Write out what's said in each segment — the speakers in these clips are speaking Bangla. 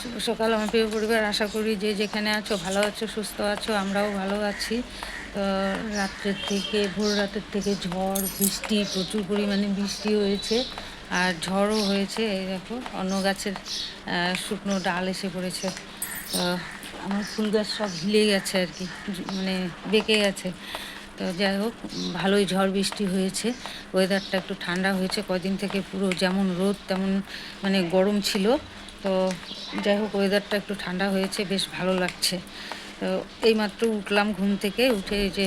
শুভ সকাল, আমার প্রিয় পরিবার। আশা করি যে যেখানে আছো, ভালো আছো, সুস্থ আছো, আমরাও ভালো আছি। তো রাত্রের থেকে, ভোর রাতের থেকে ঝড়, বৃষ্টি, প্রচুর পরিমাণে বৃষ্টি হয়েছে। আর ঝড়ও হয়েছে, এই দেখো, অন্য গাছের শুকনো ডাল এসে পড়েছে। তো আমার ফুল গাছ সব হিলে গেছে আর কি মানে বেঁকে গেছে। তো যাই হোক, ভালোই ঝড় বৃষ্টি হয়েছে। ওয়েদারটা একটু ঠান্ডা হয়েছে। কদিন থেকে পুরো যেমন রোদ, তেমন মানে গরম ছিল। তো যাই হোক ওয়েদারটা একটু ঠান্ডা হয়েছে, বেশ ভালো লাগছে। তো এইমাত্র উঠলাম ঘুম থেকে, উঠে যে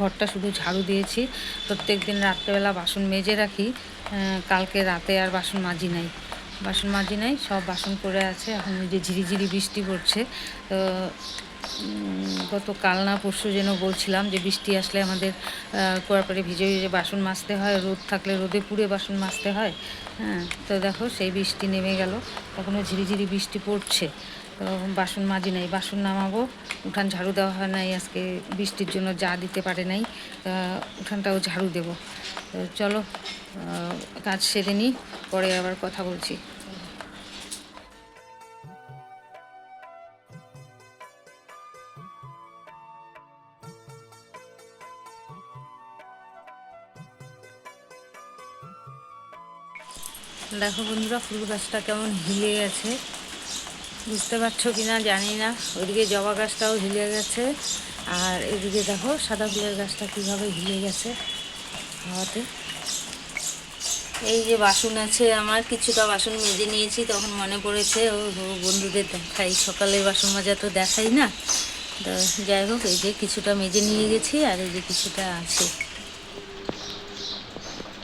ঘরটা শুধু ঝাড়ু দিয়েছি। প্রত্যেক দিন রাত্রেবেলা বাসন মেজে রাখি কালকে রাতে আর বাসন মাজি নাই। বাসন মাজি নাই, সব বাসন পড়ে আছে, এখন ওই যে ঝিরিঝিরি বৃষ্টি পড়ছে। তো উম, গত কাল না পরশু যেন বলছিলাম যে বৃষ্টি আসলে আমাদের কোয়ারপাড়ে ভিজে ভিজে বাসন মাজতে হয় রোদ থাকলে রোদে পুড়ে বাসন মাজতে হয়। হ্যাঁ তো দেখো সেই বৃষ্টি নেমে গেল। এখনও ঝিরিঝিরি বৃষ্টি পড়ছে। তো বাসন মাজি নাই। বাসন নামাবো উঠান ঝাড়ু দেওয়া হয় নাই আজকে। বৃষ্টির জন্য যা দিতে পারে নাই উঠানটাও ঝাড়ু দেবো। তো চলো কাজ সেরে নিই পরে আবার কথা বলছি। দেখো বন্ধুরা, ফুল গাছটা কেমন হিলে গেছে। বুঝতে পারছ কি না জানি না। ওইদিকে জবা গাছটাও হিলে গেছে। আর এদিকে দেখো, সাদা ফুলের গাছটা কীভাবে হিলে গেছে হাওয়াতে। এই যে বাসন আছে আমার, কিছুটা বাসন মেজে নিয়েছি, তখন মনে পড়েছে, ও বন্ধুদের দেখাই। সকালের বাসন মাজা তো দেখাই না। তো যাই হোক, এই যে কিছুটা মেজে নিয়ে গেছি, আর এই যে কিছুটা আছে।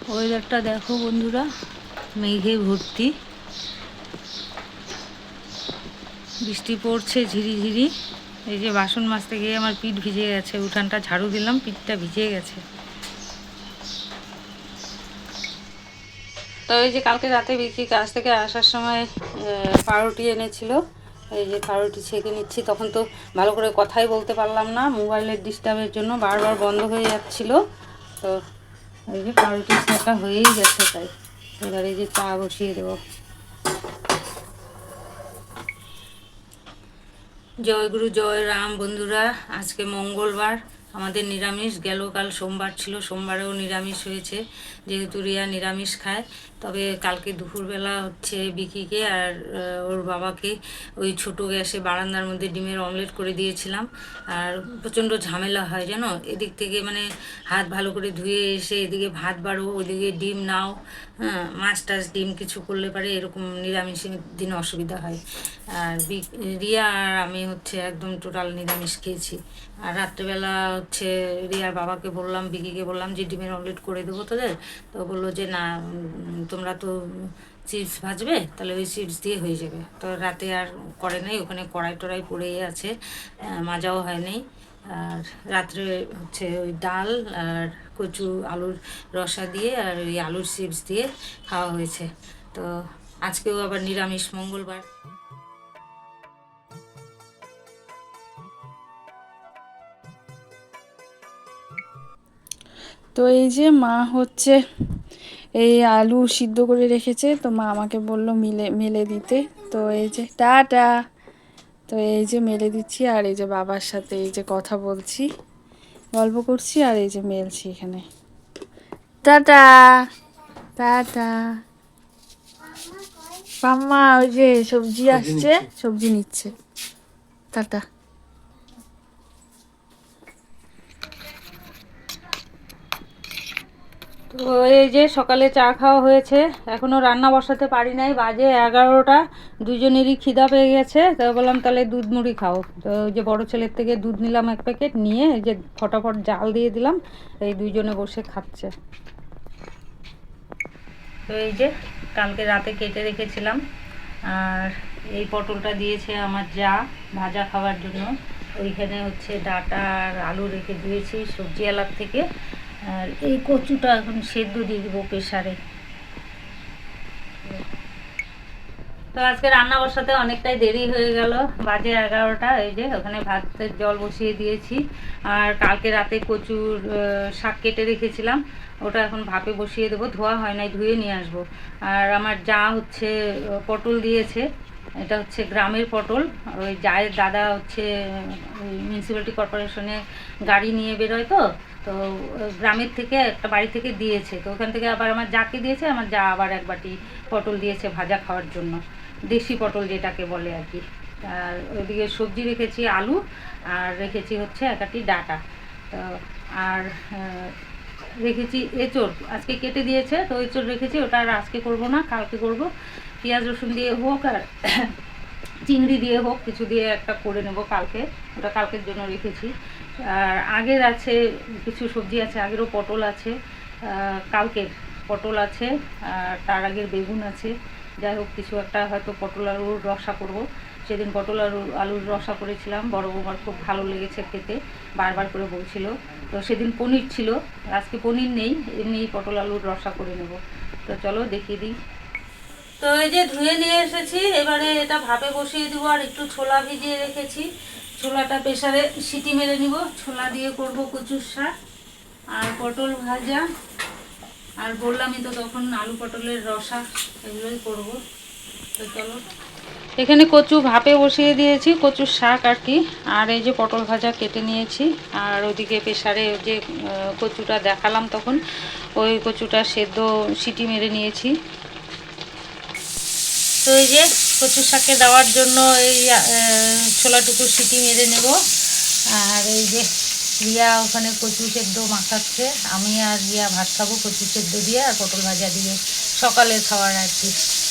ওয়েদারটা দেখো বন্ধুরা মেঘে ভর্তি। বৃষ্টি পড়ছে ঝিরি ঝিরি এই যে বাসন মাজতে গিয়ে আমার পিঠ ভিজে গেছে, উঠানটা ঝাড়ু দিলাম, পিঠটা ভিজে গেছে। তো এই যে কালকে রাতে বিক্রি কাজ থেকে আসার সময় পাউরুটি এনেছিল। এই যে পাউরুটি ছেঁকে নিচ্ছি, তখন তো ভালো করে কথাই বলতে পারলাম না, মোবাইলের ডিস্টার্বের জন্য বারবার বন্ধ হয়ে যাচ্ছিল। তো এই যে পাউরুটি ছেঁকা হয়েই গেছে তাই। এবার এই যে চা বসিয়ে দেব। জয় গুরু জয় রাম বন্ধুরা আজকে মঙ্গলবার। আমাদের নিরামিষ গেল, কাল সোমবার ছিল, সোমবারেও নিরামিষ হয়েছে। যেহেতু রিয়া নিরামিষ খায়, তবে কালকে দুপুরবেলা হচ্ছে বিকিকে আর ওর বাবাকে ওই ছোট গ্যাসে বারান্দার মধ্যে ডিমের অমলেট করে দিয়েছিলাম। আর প্রচণ্ড ঝামেলা হয়, জানো? এদিক থেকে মানে হাত ভালো করে ধুয়ে এসে এদিকে ভাত বাড়ো, ওদিকে ডিম নাও হ্যাঁ মাছ টাছ, ডিম কিছু করলে পারে এরকম নিরামিষের দিন অসুবিধা হয়। আর রিয়া আর আমি হচ্ছে একদম টোটাল নিরামিষ খেয়েছি। আর রাত্রেবেলা হচ্ছে রিয়ার বাবাকে বললাম বিকিকে বললাম যে ডিমের অমলেট করে দেবো তোদের। তো বলল যে, না তোমরা তো চিপস ভাজবে, তাহলে ওই চিপস দিয়ে হয়ে যাবে। তো রাতে আর করে নাই, ওখানে কড়াই টড়াই পড়েই আছে মাজাও হয়নি আর রাত্রে হচ্ছে ওই ডাল আর কচু আলুর রসা দিয়ে আর ওই আলুর চিপস দিয়ে খাওয়া হয়েছে। তো আজকেও আবার নিরামিষ মঙ্গলবার। তো এই যে মা হচ্ছে এই আলু সিদ্ধ করে রেখেছে তো মা আমাকে বলল মিলে মেলে দিতে। তো এই যে টাটা। তো এই যে মেলে দিচ্ছি আর এই যে বাবার সাথে এই যে কথা বলছি গল্প করছি আর এই যে মেলছি এখানে। Tata tata. মাম্মা ওই যে সবজি আসছে সবজি নিচ্ছে। টাটা। এই যে সকালে চা খাওয়া হয়েছে এখনও রান্না বসাতে পারি নাই, বাজে এগারোটা, দুজনেরই খিদা পেয়ে গেছে, তো বললাম তাহলে দুধ মুড়ি খাও। তো যে বড় ছেলের থেকে দুধ নিলাম এক প্যাকেট, নিয়ে এই যে ফটাফট জাল দিয়ে দিলাম, এই দুইজনে বসে খাচ্ছে। তো এই যে কালকে রাতে কেটে রেখেছিলাম, আর এই পটলটা দিয়েছে আমার যা ভাজা খাওয়ার জন্য। ওইখানে হচ্ছে ডাটা আর আলু রেখে দিয়েছি সবজি আলার থেকে। আর এই কচুটা এখন সেদ্ধ দিয়ে দিব প্রেশারে তো আজকে রান্না বসাতে অনেকটাই দেরি হয়ে গেল। বাজে এগারোটা, এই যে ওখানে ভাতের জল বসিয়ে দিয়েছি। আর কালকে রাতে কচুর শাক কেটে রেখেছিলাম। ওটা এখন ভাপে বসিয়ে দেবো, ধোয়া হয় নাই, ধুয়ে নিয়ে আসব। আর আমার যা হচ্ছে, পটল দিয়েছে, এটা হচ্ছে গ্রামের পটল। ওই যায়ের দাদা হচ্ছে মিউনিসিপ্যালিটি কর্পোরেশনে গাড়ি নিয়ে বেরোয় তো তো গ্রামের থেকে একটা বাড়ি থেকে দিয়েছে। তো ওখান থেকে আবার আমার যাকে দিয়েছে, আমার যা আবার এক বাটি পটল দিয়েছে ভাজা খাওয়ার জন্য। দেশি পটল যেটাকে বলে আর কি। আর ওইদিকে সবজি রেখেছি আলু, আর রেখেছি হচ্ছে একাটি ডাটা। তো, আর রেখেছি এঁচড়। আজকে কেটে দিয়েছে, তো এঁচড় রেখেছি, ওটা আর আজকে করব না, কালকে করব। পেঁয়াজ, রসুন দিয়ে হোক আর চিংড়ি দিয়ে হোক, কিছু দিয়ে একটা করে নেব কালকে। ওটা কালকের জন্য রেখেছি। আর আগের আছে, কিছু সবজি আছে, আগেরও পটল আছে কালকের পটল আছে, আর তার আগের বেগুন আছে। যাই হোক, কিছু একটা হয়তো পটল আলুর রসা করব। সেদিন পটল আলু, আলুর রসা করেছিলাম। বড় বৌমার খুব ভালো লেগেছে খেতে, বারবার করে বলছিল। তো সেদিন পনির ছিল, আজকে পনির নেই, এমনি পটল আলুর রসা করে নেব। তো চলো, দেখিয়ে দিই। তো এই যে ধুয়ে নিয়ে এসেছি, এবারে এটা ভাপে বসিয়ে দিব আর একটু ছোলা ভিজিয়ে রেখেছি। ছোলাটা প্রেশারে সিটি মেরে নিব। ছোলা দিয়ে করব কচুর শাক আর পটল ভাজা। আর বললামই তো তখন আলু পটলের রসা এগুলোই করব। তো চলো। এখানে কচু ভাপে বসিয়ে দিয়েছি, কচুর শাক আর কি। আর এই যে পটল ভাজা কেটে নিয়েছি। আর ওদিকে প্রেসারে যে কচুটা দেখালাম তখন, ওই কচুটা সেদ্ধ সিটি মেরে নিয়েছি। তো এই যে কচু শাকে দেওয়ার জন্য এই ছোলাটুকু সিটি মেরে নেব। আর এই যে রিয়া ওখানে কচু সেদ্ধ মাখাচ্ছে, আমি আর রিয়া ভাত খাব কচু সেদ্ধ দিয়ে আর পটল ভাজা দিয়ে সকালের খাবার আর কি।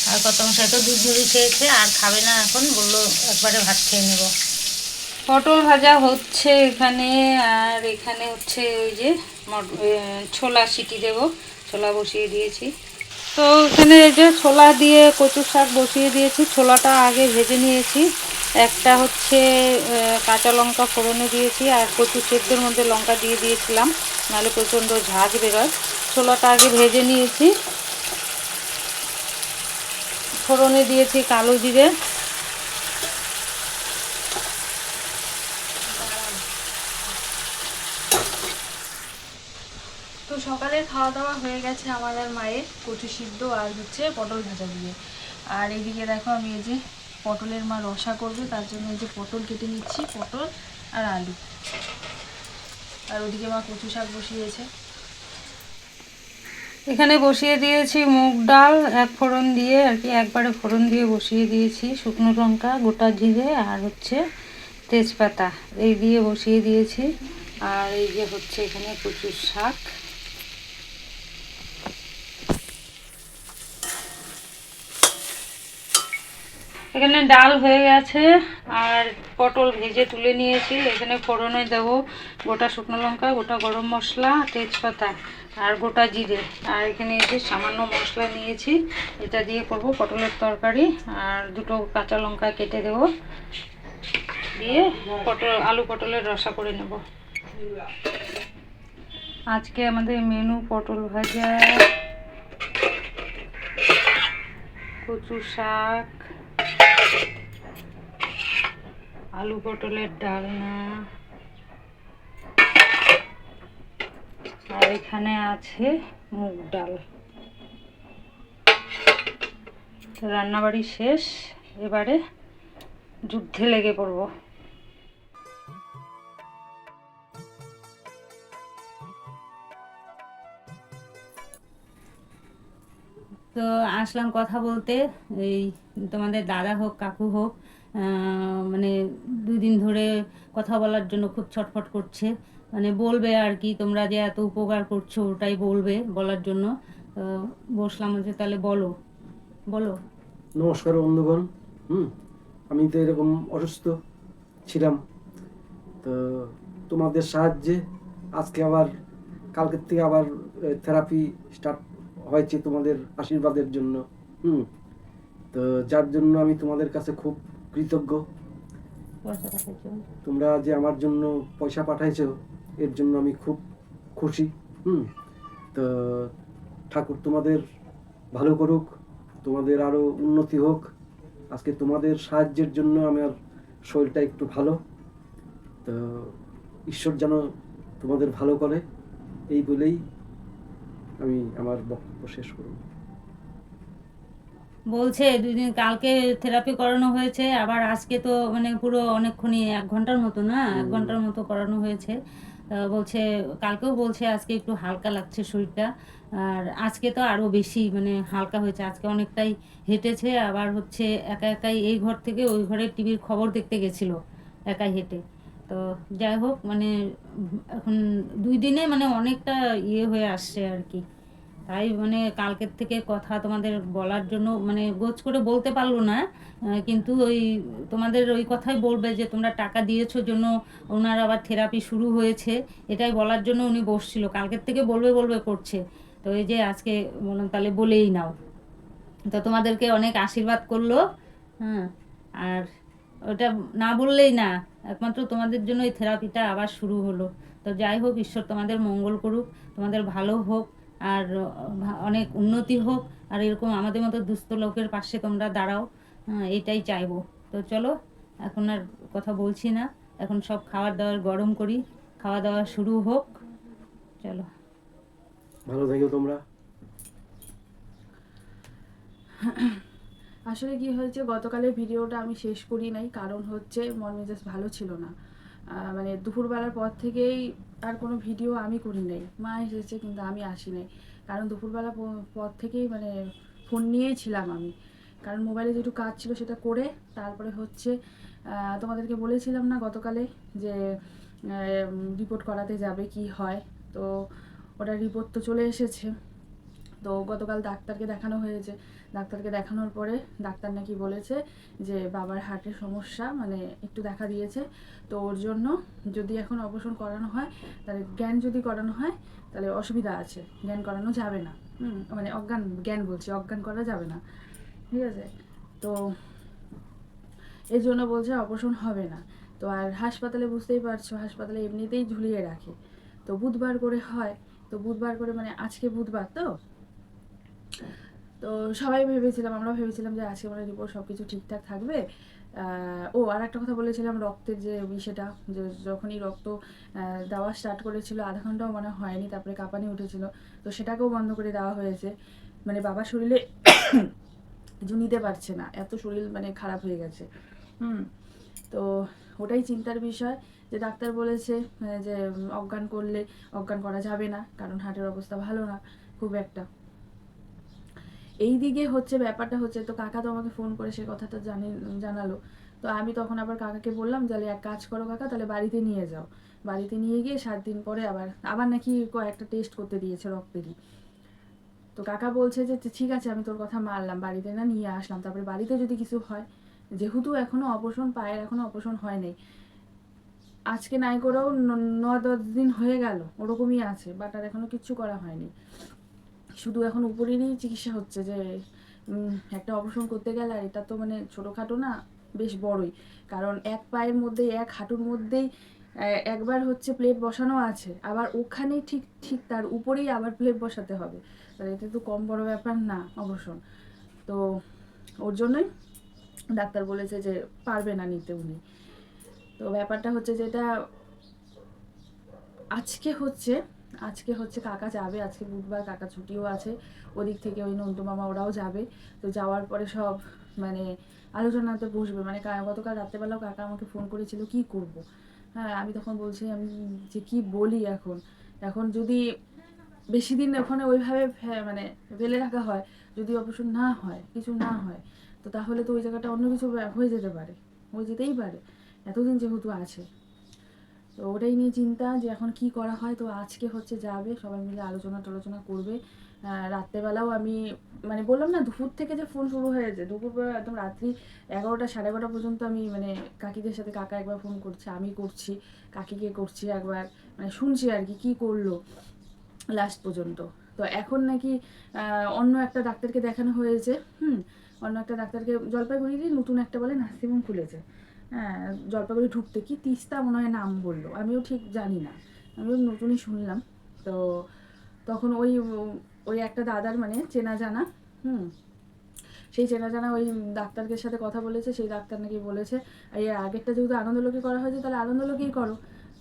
আর কত মশাই তো দুধ মুড়ি খেয়েছে, আর খাবে না এখন, বলল একবারে ভাত খেয়ে নেব। পটল ভাজা হচ্ছে এখানে, আর এখানে হচ্ছে ওই যে ছোলা সিটি দেব। ছোলা বসিয়ে দিয়েছি। তো এখানে এই যে ছোলা দিয়ে কচু শাক বসিয়ে দিয়েছি, ছোলাটা আগে ভেজে নিয়েছি। একটা হচ্ছে কাঁচা লঙ্কা ফোড়নে দিয়েছি আর কচু সেদ্ধের মধ্যে লঙ্কা দিয়ে দিয়েছিলাম, নাহলে প্রচণ্ড ঝাঁজ বেরোয়। ছোলাটা আগে ভেজে নিয়েছি। ফোড়নে দিয়েছি কালো জিরে। সকালের খাওয়া দাওয়া হয়ে গেছে আমার আর মায়ের। কচু সিদ্ধ আর হচ্ছে পটল ভাজা দিয়ে। আর এদিকে দেখো আমি এই যে পটলের মা রসা করবে, তার জন্য এই যে পটল কেটে নিচ্ছি, পটল আর আলু। আর ওদিকে মা কচু শাক বসিয়েছে। এখানে বসিয়ে দিয়েছি মুগ ডাল, এক ফোড়ন দিয়ে আর কি, একবারে ফোড়ন দিয়ে বসিয়ে দিয়েছি শুকনো লঙ্কা, গোটা জিরে আর হচ্ছে তেজপাতা। এই দিয়ে বসিয়ে দিয়েছি। আর এই যে হচ্ছে এখানে কচুর শাক। এখানে ডাল হয়ে গেছে আর পটল ভেজে তুলে নিয়েছি। এখানে ফোড়নে দেব গোটা শুকনো লঙ্কা, গোটা গরম মশলা, তেজপাতা আর গোটা জিরে। আর এখানে এই যে সামান্য মশলা নিয়েছি, এটা দিয়ে করব পটলের তরকারি। আর দুটো কাঁচা লঙ্কা কেটে দেব। দিয়ে পটল, আলু পটলের রসা করে নেব। আজকে আমাদের মেনু পটল ভাজা, কচু শাক আলু পটলের ডালনা। আর এখানে আছে মুগ ডাল। রান্নাবাড়ি শেষ, এবারে যুদ্ধে লেগে পড়ব। তো আসলাম কথা বলতে, এই তোমাদের দাদা হোক, কাকু হোক মানে দুই দিন ধরে কথা বলার জন্য খুব ছটফট করছে। মানে বলবে আর কি, তোমরা যে এত উপকার করছ ওটাই বলবে বলার জন্য। বসলাম যে তাহলে বলো। বলো। নমস্কার বন্ধুগণ। হুম, আমি তো এরকম অসুস্থ ছিলাম। তো তোমাদের সাহায্যে আজকে আবার, কালকের থেকে আবার থেরাপি স্টার্ট হয়েছে তোমাদের আশীর্বাদের জন্য। হুম, তো যার জন্য আমি তোমাদের কাছে খুব কৃতজ্ঞ। তোমরা যে আমার জন্য পয়সা পাঠাইছো এর জন্য আমি খুব খুশি হুম? তো ঠাকুর তোমাদের ভালো করুক তোমাদের আরও উন্নতি হোক। আজকে তোমাদের সাহায্যের জন্য আমার শরীরটা একটু ভালো। তো ঈশ্বর যেন তোমাদের ভালো করে এই বলেই আমি আমার বক্তব্য শেষ করব। বলছে দুই দিন কালকে থেরাপি করানো হয়েছে আবার আজকে তো মানে পুরো অনেকক্ষণই এক ঘণ্টার মতো না এক ঘণ্টার মতো করানো হয়েছে। বলছে কালকেও বলছে আজকে একটু হালকা লাগছে শরীরটা। আর আজকে তো আরও বেশি মানে হালকা হয়েছে আজকে অনেকটাই হেঁটেছে আবার হচ্ছে একা একাই এই ঘর থেকে ওই ঘরে টিভির খবর দেখতে গেছিল একাই হেঁটে। তো যাই হোক মানে এখন দুই দিনে মানে অনেকটা ইয়ে হয়ে আসছে আর কি। তাই মানে কালকের থেকে কথা তোমাদের বলার জন্য মানে গোছ করে বলতে পারল না কিন্তু ওই তোমাদের ওই কথাই বলবে যে তোমরা টাকা দিয়েছ জন্য ওনার আবার থেরাপি শুরু হয়েছে, এটাই বলার জন্য উনি বসছিল, কালকের থেকে বলবে বলবে, করছে। তো এই যে আজকে বললাম, তাহলে বলেই নাও। তো তোমাদেরকে অনেক আশীর্বাদ করল হ্যাঁ আর ওটা না বললেই না, একমাত্র তোমাদের জন্য এই থেরাপিটা আবার শুরু হলো। তো যাই হোক, ঈশ্বর তোমাদের মঙ্গল করুক, তোমাদের ভালো হোক আর অনেক উন্নতি হোক। আর এরকম আমাদের মতো দুস্থ লোকের পাশে তোমরা দাঁড়াও। হ্যাঁ এটাই চাইব। তো চলো এখন আর কথা বলছি না। এখন সব খাবার দাবার গরম করি। খাওয়া দাওয়া শুরু হোক। চলো। ভালো থেকো তোমরা। আসলে কি হয়েছে গতকালের ভিডিওটা আমি শেষ করি নাই। কারণ হচ্ছে মন মেজাজ ভালো ছিল না। মানে দুপুরবেলার পর থেকেই আর কোনো ভিডিও আমি করি নাই। মা এসেছে কিন্তু আমি আসি নাই। কারণ দুপুরবেলা পর থেকেই মানে ফোন নিয়েই ছিলাম আমি। কারণ মোবাইলে যেটু কাজ ছিল সেটা করে তারপরে হচ্ছে তোমাদেরকে বলেছিলাম না গতকালে যে রিপোর্ট করাতে যাবে কি হয়। তো ওটা রিপোর্ট তো চলে এসেছে। তো গতকাল ডাক্তারকে দেখানো হয়েছে। ডাক্তারকে দেখানোর পরে ডাক্তার নাকি বলেছে যে বাবার হার্টের সমস্যা মানে একটু দেখা দিয়েছে। তো ওর জন্য যদি এখন অপারেশন করানো হয়, তাহলে জ্ঞান যদি করানো হয়, তাহলে অসুবিধা আছে। জ্ঞান করানো যাবে না। মানে অজ্ঞান, জ্ঞান বলছি, অজ্ঞান করা যাবে না। ঠিক আছে? তো এই জন্য বলছে অপারেশন হবে না। তো আর হাসপাতালে বুঝতেই পারছ, হাসপাতালে এমনিতেই ঝুলিয়ে রাখে। তো বুধবার করে হয়। তো বুধবার করে মানে আজকে বুধবার তো? তো সবাই ভেবেছিলাম আমরা ভেবেছিলাম যে আজকে মানে রিপোর্ট সব কিছু ঠিকঠাক থাকবে। ও আর একটা কথা বলেছিলাম রক্তের যে বিষয়টা, যে যখনই রক্ত দেওয়া স্টার্ট করেছিল, আধা ঘন্টাও মনে হয়নি, তারপরে কাঁপানি উঠেছিল। তো সেটাকেও বন্ধ করে দেওয়া হয়েছে। মানে বাবার শরীরে কিছু নিতে পারছে না, এত শরীর মানে খারাপ হয়ে গেছে। হুম, তো ওটাই চিন্তার বিষয়। যে ডাক্তার বলেছে যে অজ্ঞান করলে অজ্ঞান করা যাবে না, কারণ হার্টের অবস্থা ভালো না, খুব একটা। এই দিকে হচ্ছে ব্যাপারটা হচ্ছে, তো কাকা তো আমাকে ফোন করে সে কথাটা জানি, জানালো। তো আমি তখন আবার কাকাকে বললাম, তাহলে এক কাজ করো কাকা, তাহলে বাড়িতে নিয়ে যাও। বাড়িতে নিয়ে গিয়ে সাত দিন পরে আবার আবার নাকি কয়েকটা টেস্ট করতে দিয়েছে রক্তেরই। তো কাকা বলছে যে ঠিক আছে, আমি তোর কথা মানলাম, বাড়িতে না নিয়ে আসলাম। তারপরে বাড়িতে যদি কিছু হয়, যেহেতু এখনও অপারেশন, পায়ের এখনও অপারেশন হয় নাই, আজকে নাই করেও ন- দশ দিন হয়ে গেল, ওরকমই আছে বাট আর এখনও কিচ্ছু করা হয়নি। শুধু এখন উপরেরই চিকিৎসা হচ্ছে যে একটা অপারেশন করতে গেলে আর এটা তো মানে ছোটোখাটো না, বেশ বড়ই। কারণ এক পায়ের মধ্যেই, এক হাঁটুর মধ্যেই একবার হচ্ছে প্লেট বসানো আছে, আবার ওখানেই ঠিক ঠিক তার উপরেই আবার প্লেট বসাতে হবে। তাহলে এটা তো কম বড় ব্যাপার না অবসর তো ওর জন্যই ডাক্তার বলেছে যে পারবে না নিতে উনি। তো ব্যাপারটা হচ্ছে যেটা আজকে হচ্ছে আজকে হচ্ছে কাকা যাবে, আজকে বুধবার কাকা ছুটিও আছে। ওদিক থেকে ওই নন্তু মামা ওরাও যাবে। তো যাওয়ার পরে সব মানে আলোচনাতে বসবে। মানে গতকাল রাত্রেবেলাও কাকা আমাকে ফোন করেছিল, কি করব? হ্যাঁ আমি তখন বলছি, আমি যে কি বলি এখন? এখন যদি বেশি দিন ওখানে ওইভাবে মানে ফেলে রাখা হয়, যদি অপারেশন না হয়, কিছু না হয়, তো তাহলে তো ওই জায়গাটা অন্য কিছু হয়ে যেতে পারে, হয়ে যেতেই পারে। এতদিন যেহেতু আছে। তো ওটাই নিয়ে চিন্তা যে এখন কি করা হয়? তো আজকে হচ্ছে যাবে, সবাই মিলে আলোচনা টালোচনা করবে। রাত্রেবেলাও আমি মানে বললাম না, দুপুর থেকে যে ফোন শুরু হয়েছে, দুপুরবেলা একদম রাত্রি এগারোটা, সাড়ে এগারোটা পর্যন্ত আমি মানে কাকিদের সাথে কাকা একবার ফোন করছে, আমি করছি, কাকিকে করছি একবার মানে শুনছি আর কি, কী করল লাস্ট পর্যন্ত। তো এখন নাকি অন্য একটা ডাক্তারকে দেখানো হয়েছে, হুম, অন্য একটা ডাক্তারকে, জলপাইগুড়িরই নতুন একটা বলে নার্সিংহোম খুলেছে। হ্যাঁ জলপাইগুড়ি ঢুকতে কি তিস্তা মনে হয় নাম বলল। আমিও ঠিক জানি না। আমিও নতুনই শুনলাম। তো তখন ওই ওই একটা দাদার মানে চেনা জানা হুম, সেই চেনা জানা ওই ডাক্তারকে সাথে কথা বলেছে, সেই ডাক্তার নাকি বলেছে এই আগেরটা যেহেতু আনন্দলোকে করা হয়েছে, তাহলে আনন্দলোকেই করো।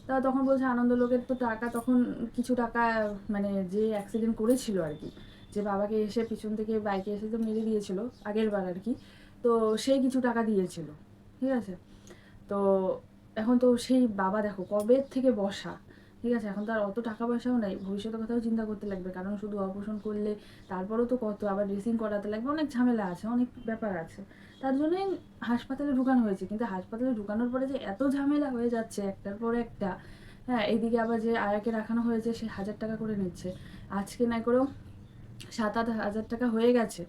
তা তখন বলছে, আনন্দলোকের তো টাকা তখন কিছু টাকা মানে যে অ্যাক্সিডেন্ট করেছিল আর কি, যে বাবাকে এসে পিছন থেকে বাইকে এসে তো মেরে দিয়েছিল, আগের বার আর কি, তো সেই কিছু টাকা দিয়েছিল। ঠিক আছে? তো এখন তো সেই বাবা দেখো, কবে থেকে বসা? ঠিক আছে, এখন তার অত টাকা পয়সাও নাই, ভবিষ্যতের কথাও চিন্তা করতে লাগবে, কারণ শুধু অপারেশন করলে তারপরেও তো কত, আবার ড্রেসিং করাতে লাগবে, অনেক ঝামেলা আছে, অনেক ব্যাপার আছে। তার জন্যই হাসপাতালে ঢুকানো হয়েছে, কিন্তু হাসপাতালে ঢুকানোর পরে যে এত ঝামেলা হয়ে যাচ্ছে একটার পর একটা হ্যাঁ এদিকে আবার যে আয়াকে রাখানো হয়েছে, সে হাজার টাকা করে নিচ্ছে। আজকে না করেও সাত আট হাজার টাকা হয়ে গেছে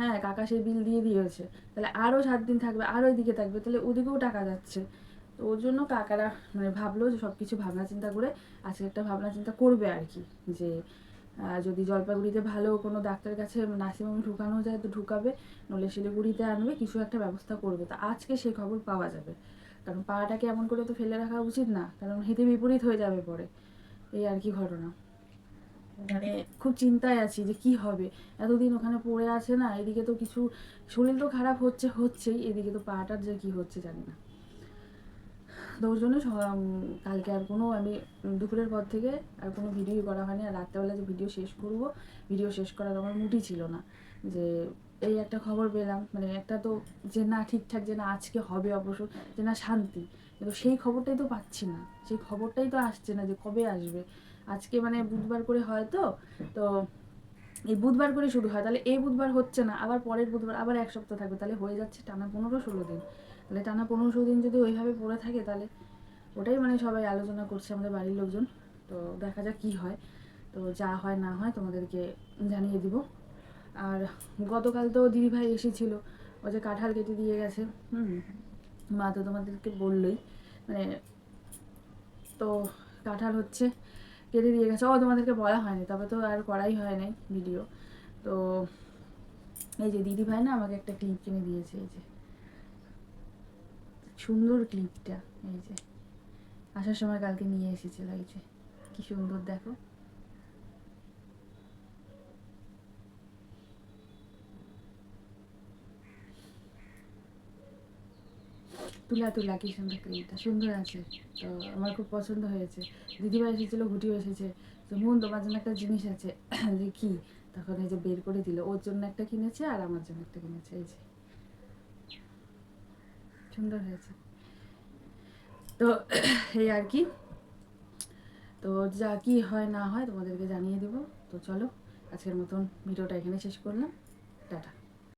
হ্যাঁ কাকা সেই বিল দিয়ে দিয়েছে। তাহলে আরও সাত দিন থাকবে আরও এদিকে থাকবে, তাহলে ওদিকেও টাকা যাচ্ছে। তো ওর জন্য কাকারা মানে ভাবলো যে সব কিছু ভাবনা চিন্তা করে আজকে একটা ভাবনা চিন্তা করবে আর কি, যে যদি জলপাইগুড়িতে ভালো কোনো ডাক্তারের কাছে নার্সিংহোমে ঢুকানো যায় তো ঢুকাবে নলে শিলিগুড়িতে আনবে, কিছু একটা ব্যবস্থা করবে। তো আজকে সেই খবর পাওয়া যাবে। কারণ পাড়াটাকে এমন করে তো ফেলে রাখা উচিত না, কারণ হিতে বিপরীত হয়ে যাবে পরে। এই আর কি ঘটনা। মানে খুব চিন্তায় আছি যে কি হবে। এতদিন ওখানে পড়ে আছে না এদিকে তো কিছু শরীর তো খারাপ হচ্ছে হচ্ছেই এদিকে তো পাটার যে কি হচ্ছে জানি না। তো ওর জন্য কালকে আর কোনো আমি দুপুরের পর থেকে আর কোনো ভিডিও করা হয়নি। আর রাত্রেবেলা যে ভিডিও শেষ করব ভিডিও শেষ করার আমার মুটি ছিল না। যে এই একটা খবর পেলাম মানে একটা তো যে না ঠিকঠাক যে না আজকে হবে অবশ্য যে না শান্তি। কিন্তু সেই খবরটাই তো পাচ্ছি না। সেই খবরটাই তো আসছে না যে কবে আসবে। আজকে মানে বুধবার করে হয় তো তো এই বুধবার করে শুরু হয়। তাহলে এই বুধবার হচ্ছে না, আবার পরের বুধবার, আবার এক সপ্তাহ থাকবে। তাহলে হয়ে যাচ্ছে টানা পনেরো ষোলো দিন। তাহলে টানা পনেরো ষোলো দিন যদি ওইভাবে পড়ে থাকে তাহলে ওটাই মানে সবাই আলোচনা করছে আমাদের বাড়ির লোকজন। তো দেখা যাক কী হয়। তো যা হয় না হয় তোমাদেরকে জানিয়ে দিব। আর গতকাল তো দিদিভাই এসেছিল, ও যে কাঁঠাল কেটে দিয়ে গেছে। হুম, মা তো তোমাদেরকে বললোই। মানে তো কাঁঠাল হচ্ছে কেটে দিয়ে গেছে। ও তোমাদেরকে বলা হয়নি, তবে তো আর করাই হয় নাই ভিডিও তো এই যে দিদি ভাই না আমাকে একটা ক্লিপ কিনে দিয়েছে, এই যে। সুন্দর ক্লিপটা এই যে। আসার সময় কালকে নিয়ে এসেছিল, এই যে। কি সুন্দর, দেখো। তুলা তুলা কি সুন্দর ক্রিমটা সুন্দর আছে। তো আমার খুব পছন্দ হয়েছে। দিদিভাই এসেছিল, ঘুটিও এসেছে। তো মন, তোমার জন্য একটা জিনিস আছে। যে কি? তখন এই যে বের করে দিল। ওর জন্য একটা কিনেছে আর আমার জন্য একটা কিনেছে। এই যে। সুন্দর হয়েছে। তো এই আর কি। তো যা কি হয় না হয় তোমাদেরকে জানিয়ে দেবো। তো চলো, আজকের মতন ভিডিওটা এখানে শেষ করলাম। টাটা।